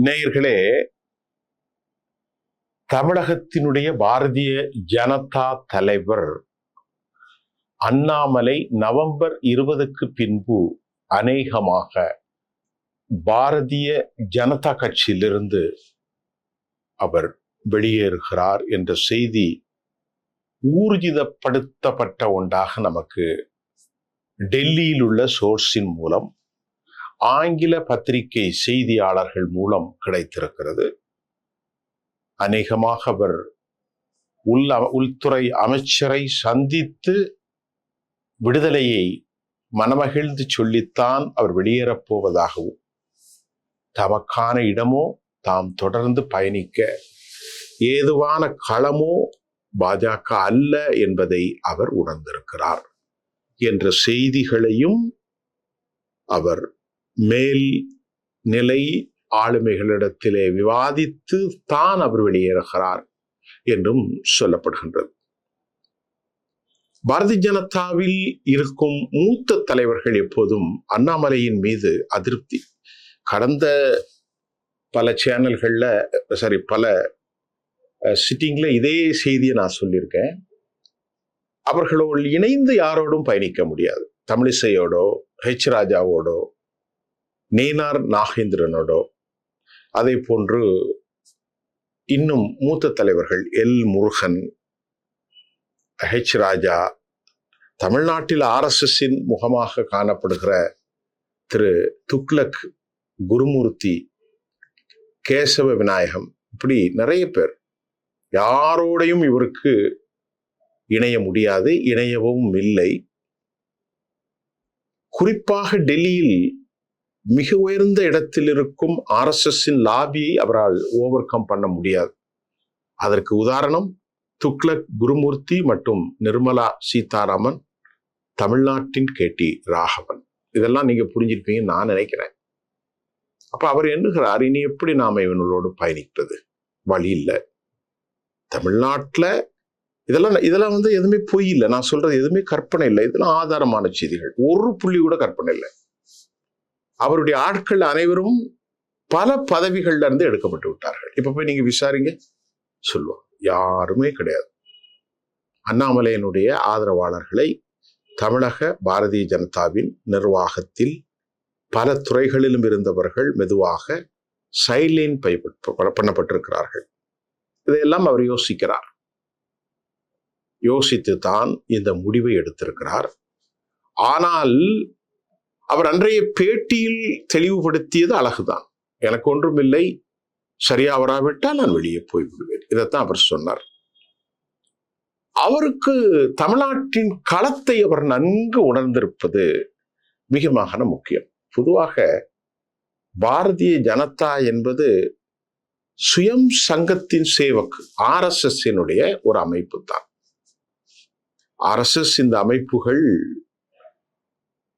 நேயர்களே தமிழகத்தினுடைய பாரதிய ஜனதா தலைவர் அண்ணாமலை நவம்பர் இருபதுக்கு பின்பு அநேகமாக பாரதிய ஜனதா கட்சியிலிருந்து அவர் வெளியேறுகிறார் என்ற செய்தி ஊர்ஜிதப்படுத்தப்பட்ட ஒன்றாக நமக்கு டெல்லியில் உள்ள சோர்ஸின் மூலம் ஆங்கில பத்திரிகை செய்தியாளர்கள் மூலம் கிடைத்திருக்கிறது. அநேகமாக அவர் உள் உள்துறை அமைச்சரை சந்தித்து விடுதலையை மனமகிழ்ந்து சொல்லித்தான் அவர் வெளியேறப் போவதாகவும் தமக்கான இடமோ தாம் தொடர்ந்து பயணிக்க ஏதுவான களமோ பாஜக அல்ல என்பதை அவர் உணர்ந்திருக்கிறார். என்ற செய்திகளையும் அவர் மேல் நிலை ஆளுமைகளிடத்திலே விவாதித்து தான் அவர் வெளியேறுகிறார் என்றும் சொல்லப்படுகின்றது. பாரதிய ஜனதாவில் இருக்கும் மூத்த தலைவர்கள் எப்போதும் அண்ணாமலையின் மீது அதிருப்தி. கடந்த பல சேனல்களில் சாரி பல சிட்டிங்கில் இதே செய்தியை நான் சொல்லியிருக்கேன். அவர்களோடு இணைந்து யாரோடும் பயணிக்க முடியாது. தமிழிசையோடோ ஹெச் ராஜாவோடோ நேனார் நாகேந்திரனோடோ. அதே போன்று இன்னும் மூத்த தலைவர்கள் எல். முருகன் ஹெச் ராஜா தமிழ்நாட்டில் ஆர்எஸ்எஸ்ஸின் முகமாக காணப்படுகிற திரு. துக்ளக் குருமூர்த்தி கேசவ விநாயகம் இப்படி நிறைய பேர். யாரோடையும் இவருக்கு இணைய முடியாது இணையவும் இல்லை. குறிப்பாக டெல்லியில் மிக உயர்ந்த இடத்தில் இருக்கும் ஆர்எஸ்எஸ்ஸின் லாபியை அவரால் ஓவர் கம் பண்ண முடியாது. அதற்கு உதாரணம் துக்ளக் குருமூர்த்தி மற்றும் நிர்மலா சீதாராமன் தமிழ்நாட்டின் கேட்டி ராகவன். இதெல்லாம் நீங்க புரிஞ்சிருப்பீங்கன்னு நான் நினைக்கிறேன். அப்ப அவர் எண்ணுகிறார் இனி எப்படி நாம இவனோடு பயணிப்பது? வழி இல்லை. தமிழ்நாட்டுல இதெல்லாம் இதெல்லாம் வந்து எதுவுமே பொய் இல்லை. நான் சொல்றது எதுவுமே கற்பனை இல்லை. இதெல்லாம் ஆதாரமான செய்திகள். ஒரு புள்ளி கூட கற்பனை இல்லை. அவருடைய ஆட்கள் அனைவரும் பல பதவிகள்ல இருந்து எடுக்கப்பட்டு விட்டார்கள். இப்ப போய் நீங்க விசாரிங்க. சொல்லுவோம். யாருமே கிடையாது. அண்ணாமலையினுடைய ஆதரவாளர்களை தமிழக பாரதிய ஜனதாவின் நிர்வாகத்தில் பல துறைகளிலும் இருந்தவர்கள் மெதுவாக சைட்லைன் பை பண்ணப்பட்டிருக்கிறார்கள். இதையெல்லாம் அவர் யோசிக்கிறார். யோசித்து தான் இந்த முடிவை எடுத்திருக்கிறார். ஆனால் அவர் அன்றைய பேட்டியில் தெளிவுபடுத்தியது அழகுதான். எனக்கு ஒன்றுமில்லை சரியா வராவிட்டால் நான் வெளியே போய்விடுவேன். இதைத்தான் அவர் சொன்னார். அவருக்கு தமிழ்நாட்டின் களத்தை அவர் நன்கு உணர்ந்திருப்பது மிக மகன முக்கியம். பொதுவாக பாரதிய ஜனதா என்பது சுயம் சங்கத்தின் சேவக்கு ஆர்எஸ்எஸ்னுடைய ஒரு அமைப்பு தான் ஆர்எஸ்எஸ் இந்த அமைப்புகள்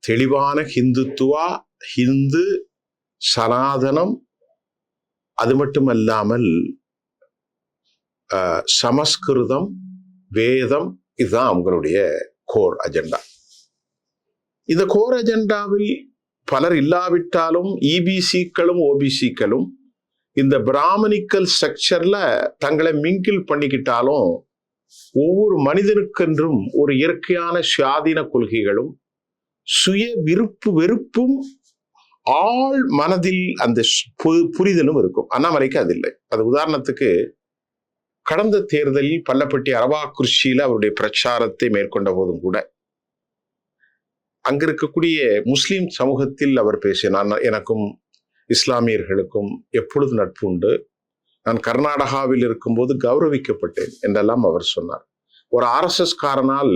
தெளிவான ஹிந்துத்துவா ஹிந்து சனாதனம் அது மட்டுமல்லாமல் சமஸ்கிருதம் வேதம் இதுதான் அவங்களுடைய கோர் அஜெண்டா. இந்த கோர் அஜெண்டாவில் பலர் இல்லாவிட்டாலும் இபிசிக்களும் ஓபிசிக்களும் இந்த பிராமணிக்கல் ஸ்ட்ரக்சர்ல தங்களை மிங்கிள் பண்ணிக்கிட்டாலும் ஒவ்வொரு மனிதனுக்கென்றும் ஒரு இயற்கையான சுயாதீன கொள்கைகளும் சுய விருப்பு வெறுப்பும் ஆள் மனதில் அந்த புரிதலும் இருக்கும். அண்ணாமலைக்கு அது இல்லை. அது உதாரணத்துக்கு கடந்த தேர்தலில் பள்ளப்பட்டி அரவாக்குறிச்சியில அவருடைய பிரச்சாரத்தை மேற்கொண்ட போதும் கூட அங்க இருக்கக்கூடிய முஸ்லீம் சமூகத்தில் அவர் பேசினார் எனக்கும் இஸ்லாமியர்களுக்கும் எப்பொழுது நட்பு உண்டு? நான் கர்நாடகாவில் இருக்கும்போது கௌரவிக்கப்பட்டேன் என்றெல்லாம் அவர் சொன்னார். ஒரு ஆர்எஸ்எஸ் காரனால்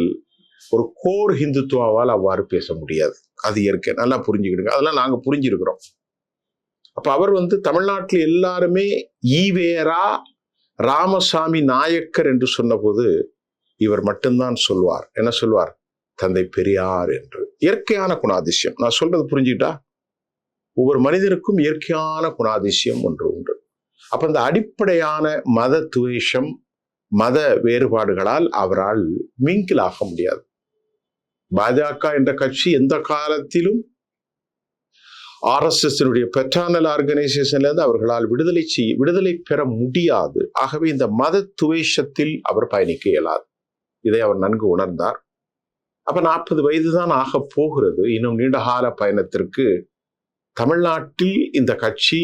ஒரு கோர் ஹிந்துத்துவாவால் அவ்வாறு பேச முடியாது. அது இயற்கை. நல்லா புரிஞ்சுக்கிடுங்க. அதெல்லாம் நாங்க புரிஞ்சிருக்கிறோம். அப்ப அவர் வந்து தமிழ்நாட்டில் எல்லாருமே ஈவேரா ராமசாமி நாயக்கர் என்று சொன்னபோது இவர் மட்டும்தான் சொல்வார். என்ன சொல்வார்? தந்தை பெரியார் என்று. இயற்கையான குணாதிசயம். நான் சொல்றது புரிஞ்சுக்கிட்டா? ஒவ்வொரு மனிதனுக்கும் இயற்கையான குணாதிசயம் ஒன்று உண்டு. அப்ப இந்த அடிப்படையான மத துவேஷம் மத வேறுபாடுகளால் அவரால் மிங்கில் ஆக முடியாது. பாஜக என்ற கட்சி எந்த காலத்திலும் ஆர்எஸ்எஸ்னுடைய பெட்டானல் ஆர்கனைசேஷன்ல இருந்து அவர்களால் விடுதலை செய்ய விடுதலை பெற முடியாது. ஆகவே இந்த மத துவேஷத்தில் அவர் பயணிக்க இயலாது. இதை அவர் நன்கு உணர்ந்தார். அப்ப நாற்பது வயது தான் ஆக போகிறது. இன்னும் நீண்ட கால பயணத்திற்கு தமிழ்நாட்டில் இந்த கட்சி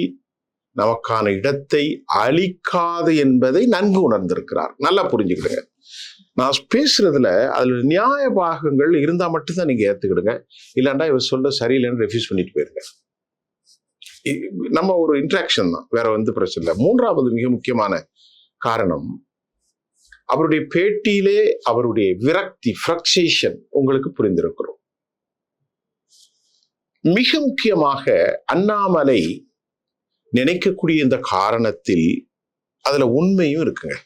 நமக்கான இடத்தை அளிக்காது என்பதை நன்கு உணர்ந்திருக்கிறார். நல்லா புரிஞ்சுக்கிடுங்க. நான் பேசுறதுல அதுல நியாய பாகங்கள் இருந்தா மட்டும்தான் நீங்க ஏத்துக்கிடுங்க. இல்லாண்டா இவர் சொல்ல சரியில்லைன்னு ரெஃப்யூஸ் பண்ணிட்டு போயிருங்க. நம்ம ஒரு இன்ட்ராக்ஷன் தான். வேற வந்து பிரச்சனை இல்லை. மூன்றாவது மிக முக்கியமான காரணம் அவருடைய பேட்டியிலே அவருடைய விரக்தி ஃப்ரக்சேஷன் உங்களுக்கு புரிந்திருக்கிறோம். மிக முக்கியமாக அண்ணாமலை நினைக்கக்கூடிய இந்த காரணத்தில் அதுல உண்மையும் இருக்குங்க.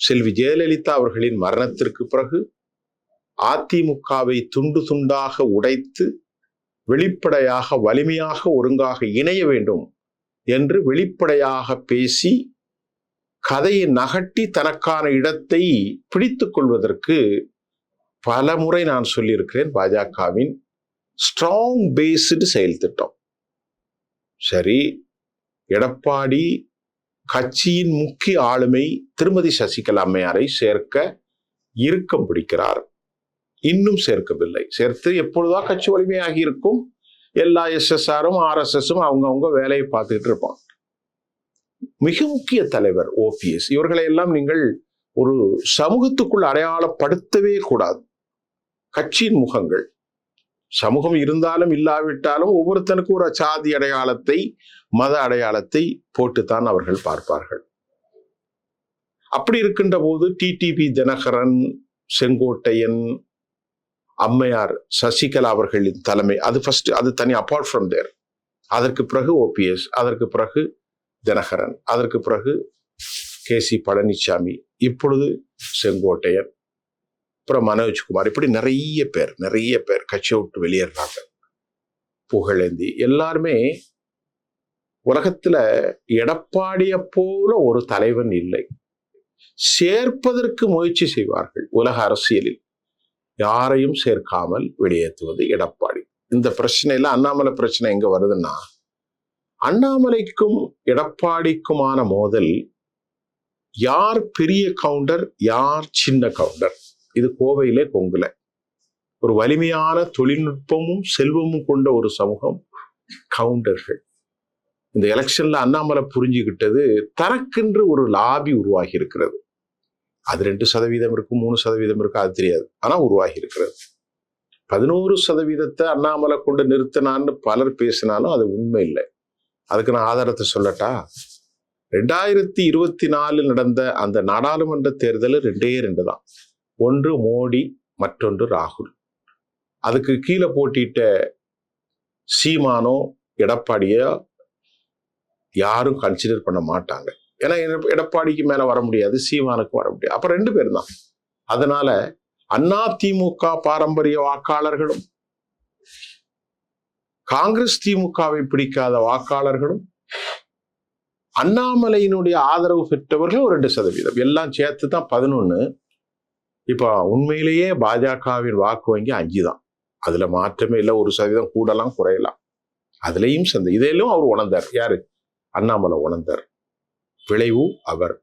செல்வி ஜெயலலிதா அவர்களின் மரணத்திற்கு பிறகு அதிமுகவை துண்டு துண்டாக உடைத்து வெளிப்படையாக வலிமையாக ஒருங்காக இணைய வேண்டும் என்று வெளிப்படையாக பேசி கதையை நகட்டி தனக்கான இடத்தை பிடித்து கொள்வதற்கு பல முறை நான் சொல்லியிருக்கிறேன் பாஜகவின் ஸ்ட்ராங் பேஸ்டு செயல் திட்டம் சரி எடப்பாடி கட்சியின் முக்கிய ஆளுமை திருமதி சசிகலா அம்மையாரை சேர்க்க இறுக்கம் பிடிக்கிறார். இன்னும் சேர்க்கவில்லை. சேர்த்து எப்பொழுதா கட்சி வலிமையாகி இருக்கும். எல்லா எஸ்எஸ்ஆரும் ஆர்எஸ்எஸும் அவங்கவுங்க வேலையை பார்த்துக்கிட்டு இருப்பாங்க. மிக முக்கிய தலைவர் ஓபிஎஸ். இவர்களை எல்லாம் நீங்கள் ஒரு சமூகத்துக்குள் அடையாளப்படுத்தவே கூடாது. கட்சியின் முகங்கள். சமூகம் இருந்தாலும் இல்லாவிட்டாலும் ஒவ்வொருத்தனுக்கும் ஒரு சாதி அடையாளத்தை மத அடையாளத்தை போட்டுத்தான் அவர்கள் பார்ப்பார்கள். அப்படி இருக்கின்ற போது டிடிபி தினகரன் செங்கோட்டையன் அம்மையார் சசிகலா அவர்களின் தலைமை அது ஃபர்ஸ்ட் அது தனி அப்பார்ட் ஃப்ரம் தேர் அதற்கு பிறகு ஓபிஎஸ் அதற்கு பிறகு தினகரன் அதற்கு பிறகு கே சி பழனிசாமி இப்பொழுது செங்கோட்டையன் அப்புறம் மனோஜ்குமார் இப்படி நிறைய பேர் நிறைய பேர் கட்சியை விட்டு வெளியேறாங்க புகழேந்தி எல்லாருமே உலகத்துல எடப்பாடிய போல ஒரு தலைவன் இல்லை. சேர்ப்பதற்கு முயற்சி செய்வார்கள் உலக அரசியலில். யாரையும் சேர்க்காமல் வெளியேற்றுவது எடப்பாடி. இந்த பிரச்சனையில அண்ணாமலை பிரச்சனை எங்க வருதுன்னா அண்ணாமலைக்கும் எடப்பாடிக்குமான மோதல் யார் பெரிய கவுண்டர் யார் சின்ன கவுண்டர்? இது கோவையிலே கொங்குல. ஒரு வலிமையான தொழில்நுட்பமும் செல்வமும் கொண்ட ஒரு சமூகம் கவுண்டர்கள். இந்த எலெக்ஷன்ல அண்ணாமலை புரிஞ்சுக்கிட்டது தனக்கென்று ஒரு லாபி உருவாகி இருக்கிறது அது ரெண்டு சதவீதம் இருக்கும் மூணு சதவீதம் இருக்கும் அது தெரியாது. ஆனால் உருவாகி இருக்கிறது பதினோரு சதவீதத்தை அண்ணாமலை கொண்டு நிறுத்தினான்னு பலர் பேசினாலும் அது உண்மை இல்லை. அதுக்கு நான் ஆதாரத்தை சொல்லட்டா? ரெண்டாயிரத்தி இருபத்தி நாலில் நடந்த அந்த நாடாளுமன்ற தேர்தல் ரெண்டே ரெண்டு தான். ஒன்று மோடி மற்றொன்று ராகுல். அதுக்கு கீழே போட்டிட்ட சீமானோ எடப்பாடியோ யாரும் கன்சிடர் பண்ண மாட்டாங்க. ஏன்னா எடப்பாடிக்கு மேல வர முடியாது சீமானுக்கு வர முடியாது. அப்போ ரெண்டு பேர் தான். அதனால அண்ணா திமுக பாரம்பரிய வாக்காளர்களும் காங்கிரஸ் திமுகவை பிடிக்காத வாக்காளர்களும் அண்ணாமலையினுடைய ஆதரவு பெற்றவர்கள் ஒரு ரெண்டு சதவீதம். எல்லாம் சேர்த்து தான் பதினொன்னு. இப்போ உண்மையிலேயே பாஜகவின் வாக்கு வங்கி அஞ்சு தான். அதுல மாற்றமே இல்லை. ஒரு சதவீதம் கூடலாம் குறையலாம். அதுலயும் சந்தை. இதையிலும் அவர் உணர்ந்தார். யாரு? அண்ணாமலை உணர்ந்தார். விளைவு அவர்.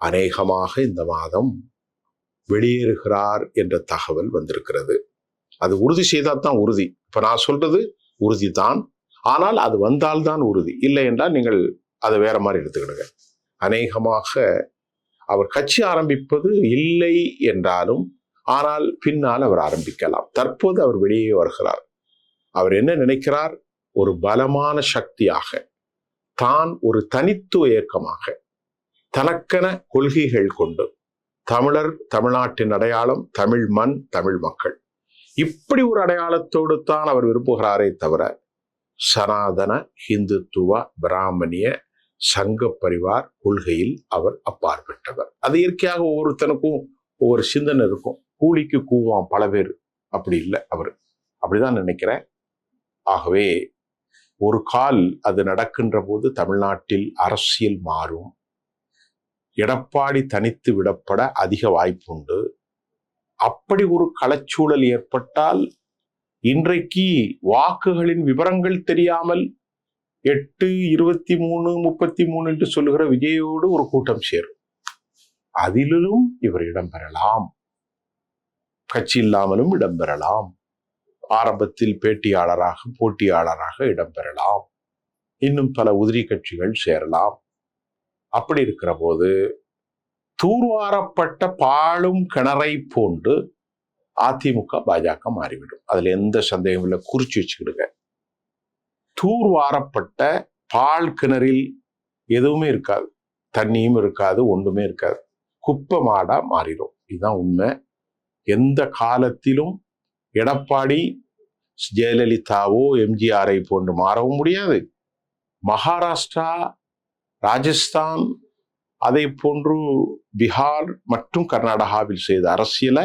அநேகமாக இந்த மாதம் வெளியேறுகிறார் என்ற தகவல் வந்திருக்கிறது. அது உறுதி செய்தால் தான் உறுதி. இப்போ நான் சொல்றது உறுதி தான். ஆனால் அது வந்தால்தான் உறுதி. இல்லை என்றால் நீங்கள் அதை வேற மாதிரி எடுத்துக்கிடுங்க. அநேகமாக அவர் கட்சி ஆரம்பிப்பது இல்லை என்றாலும் ஆனால் பின்னால் அவர் ஆரம்பிக்கலாம். தற்போது அவர் வெளியே வருகிறார். அவர் என்ன நினைக்கிறார்? ஒரு பலமான சக்தியாக. தான் ஒரு தனித்துவ இயக்கமாக தனக்கென கொள்கைகள் கொண்டு தமிழர் தமிழ்நாட்டின் அடையாளம் தமிழ் மண் தமிழ் மக்கள். இப்படி ஒரு அடையாளத்தோடு தான் அவர் விரும்புகிறாரே தவிர சனாதன ஹிந்துத்துவ பிராமணிய சங்க பரிவார் கொள்கையில் அவர் அப்பாற்பட்டவர். அது இயற்கையாக ஒவ்வொருத்தனுக்கும் ஒவ்வொரு சிந்தனை இருக்கும். கூலிக்கு கூவான் பல பேர். அப்படி இல்லை அவர். அப்படிதான் நினைக்கிறேன். ஆகவே ஒரு கால் அது நடக்கின்ற போது தமிழ்நாட்டில் அரசியல் மாறும். எடப்பாடி தனித்து விடப்பட அதிக வாய்ப்புண்டு அப்படி ஒரு களச்சூழல் ஏற்பட்டால் இன்றைக்கு வாக்குகளின் விவரங்கள் தெரியாமல் எட்டு இருபத்தி மூணு முப்பத்தி மூணு என்று சொல்லுகிற விஜயோடு ஒரு கூட்டம் சேரும். அதிலும் இவர் இடம்பெறலாம் கட்சி இல்லாமலும் இடம்பெறலாம் ஆரம்பத்தில் பேட்டியாளராக போட்டியாளராக இடம்பெறலாம். இன்னும் பல உதிரி கட்சிகள் சேரலாம். அப்படி இருக்கிற போது தூர்வாரப்பட்ட பாழும் கிணறை போன்று அதிமுக பாஜக மாறிவிடும். அதுல எந்த சந்தேகமும் இல்லை. குறிச்சு வச்சுக்கிடுங்க. தூர்வாரப்பட்ட பால் கிணறில் எதுவுமே இருக்காது. தண்ணியும் இருக்காது ஒன்றுமே இருக்காது. குப்பை மாடா மாறிடும். இதுதான் உண்மை. எந்த காலத்திலும் எடப்பாடி ஜெயலலிதாவோ எம்ஜிஆரை போன்று மாறவும் முடியாது. மகாராஷ்டிரா ராஜஸ்தான் அதை போன்று பீகார் மற்றும் கர்நாடகாவில் செய்த அரசியலை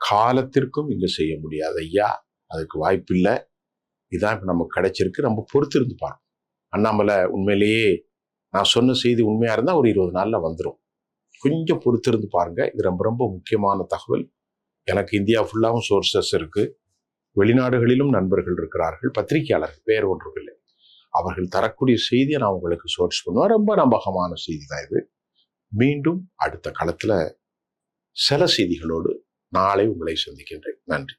காலத்திற்கும் இங்கே செய்ய முடியாது ஐயா. அதுக்கு வாய்ப்பில்லை. இதுதான் இப்போ நமக்கு கிடைச்சிருக்கு. நம்ம பொறுத்திருந்து பார்ப்போம். அண்ணாமலை உண்மையிலேயே நான் சொன்ன செய்தி உண்மையாக இருந்தால் ஒரு இருபது நாளில் வந்துடும் கொஞ்சம் பொறுத்திருந்து பாருங்கள் இது ரொம்ப ரொம்ப முக்கியமான தகவல். எனக்கு இந்தியா ஃபுல்லாகவும் சோர்சஸ் இருக்கு. வெளிநாடுகளிலும் நண்பர்கள் இருக்கிறார்கள். பத்திரிகையாளர்கள் வேறு ஒன்றும் இல்லை. அவர்கள் தரக்கூடிய செய்தியை நான் உங்களுக்கு சோர்ஸ் பண்ணுவேன். ரொம்ப நம்பகமான செய்தி தான் இது. மீண்டும் அடுத்த காலத்தில் சில செய்திகளோடு நாளை உங்களை சந்திக்கின்றேன். நன்றி.